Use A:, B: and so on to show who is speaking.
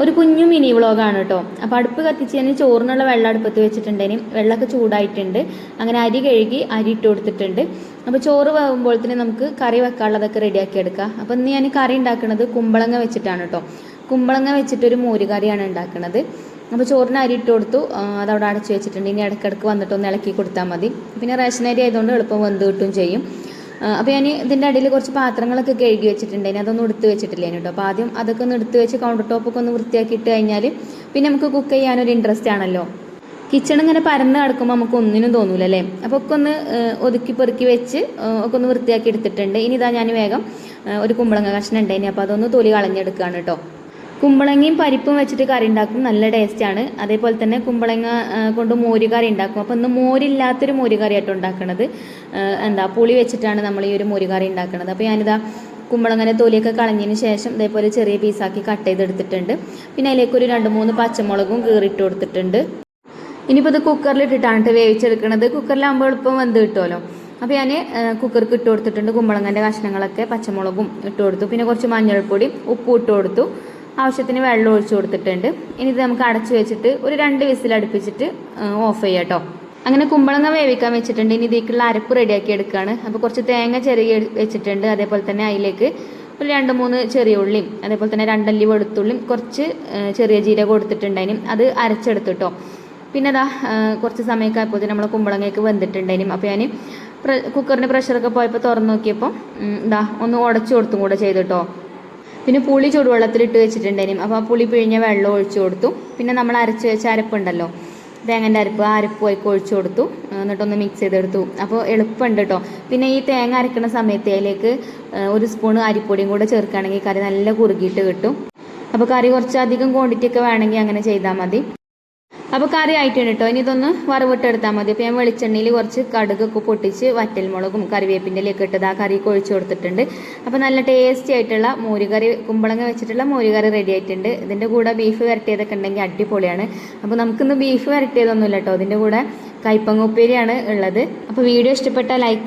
A: ഒരു കുഞ്ഞു മിനി വ്ളോഗാണ് കേട്ടോ അപ്പോൾ അടുപ്പ് കത്തിച്ച് കത്തിച്ചതിന് ചോറിനുള്ള വെള്ളം അടുപ്പത്ത് വെച്ചിട്ടുണ്ടേനി. വെള്ളമൊക്കെ ചൂടായിട്ടുണ്ട്. അങ്ങനെ അരി കഴുകി അരി ഇട്ട് കൊടുത്തിട്ടുണ്ട്. അപ്പോൾ ചോറ് വേകുമ്പോഴത്തേന് നമുക്ക് കറി വെക്കാനുള്ളതൊക്കെ റെഡിയാക്കി എടുക്കാം. അപ്പോൾ ഇന്ന് ഞാൻ കറി ഉണ്ടാക്കുന്നത് കുമ്പളങ്ങ വെച്ചിട്ടാണ് കേട്ടോ കുമ്പളങ്ങ വെച്ചിട്ടൊരു മോര് കറിയാണ് ഉണ്ടാക്കുന്നത് അപ്പോൾ ചോറിന് അരി ഇട്ട് കൊടുത്തു. അതവിടെ അടച്ചു വെച്ചിട്ടുണ്ട്. ഇനി ഇടയ്ക്കിടയ്ക്ക് വന്നിട്ടൊന്ന് ഇളക്കി കൊടുത്താൽ മതി. പിന്നെ റേഷൻ അരി ആയതുകൊണ്ട് എളുപ്പം വെന്ത് കിട്ടും ചെയ്യും. അപ്പോൾ ഞാൻ ഇതിന്റെ അടിയിൽ കുറച്ച് പാത്രങ്ങളൊക്കെ കഴുകി വെച്ചിട്ടുണ്ടായിരുന്നു അതൊന്നും എടുത്ത് വെച്ചിട്ടില്ല കേട്ടോ അപ്പോൾ ആദ്യം അതൊക്കെ ഒന്ന് എടുത്ത് വെച്ച് കൗണ്ടർ ടോപ്പൊക്കെ ഒന്ന് വൃത്തിയാക്കി ഇട്ട് കഴിഞ്ഞാൽ പിന്നെ നമുക്ക് കുക്ക് ചെയ്യാനൊരു ഇൻട്രസ്റ്റ് ആണല്ലോ. കിച്ചൺ ഇങ്ങനെ പരന്ന് കിടക്കുമ്പോൾ നമുക്ക് ഒന്നിനും തോന്നൂല അല്ലേ? അപ്പോൾ ഒക്കെ ഒന്ന് ഒതുക്കി പെറുക്കി വെച്ച് ഒക്കെ ഒന്ന് വൃത്തിയാക്കി എടുത്തിട്ടുണ്ട്. ഇനി ഇതാ ഞാൻ വേഗം ഒരു കുമ്പളങ്ങ കഷ്ണം ഉണ്ടായിനി അപ്പോൾ അതൊന്ന് തൊലി കളഞ്ഞെടുക്കുകയാണ് കേട്ടോ കുമ്പളങ്ങയും പരിപ്പും വെച്ചിട്ട് കറി ഉണ്ടാക്കും. നല്ല ടേസ്റ്റാണ് അതേപോലെ തന്നെ കുമ്പളങ്ങ കൊണ്ട് മോര് കറി ഉണ്ടാക്കും. അപ്പോൾ ഇന്ന് മോരില്ലാത്തൊരു മോര് കറിയായിട്ട് ഉണ്ടാക്കുന്നത് എന്താ പുളി വെച്ചിട്ടാണ് നമ്മൾ ഈ ഒരു മോര് കറി ഉണ്ടാക്കുന്നത് അപ്പോൾ ഞാനിതാ കുമ്പളങ്ങനെ തൊലിയൊക്കെ കളഞ്ഞതിന് ശേഷം ഇതേപോലെ ചെറിയ പീസാക്കി കട്ട് ചെയ്തെടുത്തിട്ടുണ്ട്. പിന്നെ അതിലേക്ക് ഒരു രണ്ട് മൂന്ന് പച്ചമുളകും കീറിയിട്ട് കൊടുത്തിട്ടുണ്ട്. ഇനിയിപ്പോൾ ഇത് കുക്കറിലിട്ടിട്ടാണ് വേവിച്ചെടുക്കുന്നത് കുക്കറിലാകുമ്പോൾ എളുപ്പം വെന്ത് കിട്ടുമല്ലോ അപ്പോൾ ഞാൻ കുക്കർക്ക് ഇട്ട് കൊടുത്തിട്ടുണ്ട് കുമ്പളങ്ങന്റെ കഷ്ണങ്ങളൊക്കെ പച്ചമുളകും ഇട്ട് കൊടുത്തു. പിന്നെ കുറച്ച് മഞ്ഞൾപ്പൊടി ഉപ്പും ഇട്ട് കൊടുത്തു. ആവശ്യത്തിന് വെള്ളം ഒഴിച്ചു കൊടുത്തിട്ടുണ്ട്. ഇനി ഇത് നമുക്ക് അടച്ചു വെച്ചിട്ട് ഒരു രണ്ട് വിസിൽ അടുപ്പിച്ചിട്ട് ഓഫ് ചെയ്യാം കേട്ടോ അങ്ങനെ കുമ്പളങ്ങ വേവിക്കാൻ വെച്ചിട്ടുണ്ട്. ഇനി ഇതിലേക്കുള്ള അരപ്പ് റെഡിയാക്കി എടുക്കുകയാണ് അപ്പോൾ കുറച്ച് തേങ്ങ ചെറിയ വെച്ചിട്ടുണ്ട്. അതേപോലെ തന്നെ അതിലേക്ക് ഒരു രണ്ട് മൂന്ന് ചെറിയ ഉള്ളിയും അതേപോലെ തന്നെ രണ്ടല്ലി വെളുത്തുള്ളിയും കുറച്ച് ചെറിയ ജീരകം കൊടുത്തിട്ടുണ്ടായിനും അത് അരച്ചെടുത്തിട്ടോ പിന്നെ അതാ കുറച്ച് സമയമൊക്കെ ആയപ്പോൾ നമ്മൾ കുമ്പളങ്ങയൊക്കെ വെന്തിട്ടുണ്ടായിനും അപ്പോൾ ഞാൻ കുക്കറിന്റെ പ്രഷറൊക്കെ പോയപ്പോൾ തുറന്നു നോക്കിയപ്പോൾ ഇതാ ഒന്ന് ഉടച്ചു കൊടുത്തും കൂടെ ചെയ്തിട്ടോ പിന്നെ പുളി ചൂടുവെള്ളത്തിലിട്ട് വെച്ചിട്ടുണ്ടായിരുന്നു. അപ്പോൾ ആ പുളി പിഴിഞ്ഞ വെള്ളം ഒഴിച്ചു കൊടുത്തു. പിന്നെ നമ്മൾ അരച്ച് വെച്ച അരപ്പുണ്ടല്ലോ തേങ്ങന്റെ അരപ്പ് ആ അരപ്പ് ഒക്കെ ഒഴിച്ചു കൊടുത്തു. എന്നിട്ടൊന്ന് മിക്സ് ചെയ്തെടുത്തു. അപ്പോൾ എളുപ്പമുണ്ട് കേട്ടോ പിന്നെ ഈ തേങ്ങ അരക്കുന്ന സമയത്ത് അതിലേക്ക് ഒരു സ്പൂൺ അരിപ്പൊടിയും കൂടെ ചേർക്കുകയാണെങ്കിൽ കറി നല്ല കുറുകിയിട്ട് കിട്ടും. അപ്പോൾ കറി കുറച്ചധികം ക്വാണ്ടിറ്റി ഒക്കെ വേണമെങ്കിൽ അങ്ങനെ ചെയ്താൽ മതി. അപ്പോൾ കറി ആയിട്ടുണ്ട് കേട്ടോ ഇനി ഇതൊന്ന് വറവിട്ടെടുത്താൽ മതി. അപ്പോൾ ഞാൻ വെളിച്ചെണ്ണയിൽ കുറച്ച് കടുകൊക്കെ പൊട്ടിച്ച് വറ്റൽമുളകും കറിവേപ്പിന്റെ ഇലയൊക്കെ ഇട്ടത് ആ കറി ഒഴിച്ചു കൊടുത്തിട്ടുണ്ട്. അപ്പോൾ നല്ല ടേസ്റ്റി ആയിട്ടുള്ള മോരുകറി കുമ്പളങ്ങ വെച്ചിട്ടുള്ള മോരുകറി റെഡി ആയിട്ടുണ്ട്. ഇതിന്റെ കൂടെ ബീഫ് വരട്ടിയതൊക്കെ ഉണ്ടെങ്കിൽ അടിപൊളിയാണ്. അപ്പോൾ നമുക്കിന്ന് ബീഫ് വരട്ടിയതൊന്നുമില്ല കേട്ടോ ഇതിന്റെ കൂടെ കൈപ്പങ്ങ ഉപ്പേരിയാണ് ഉള്ളത്. അപ്പോൾ വീഡിയോ ഇഷ്ടപ്പെട്ടാൽ ലൈക്ക്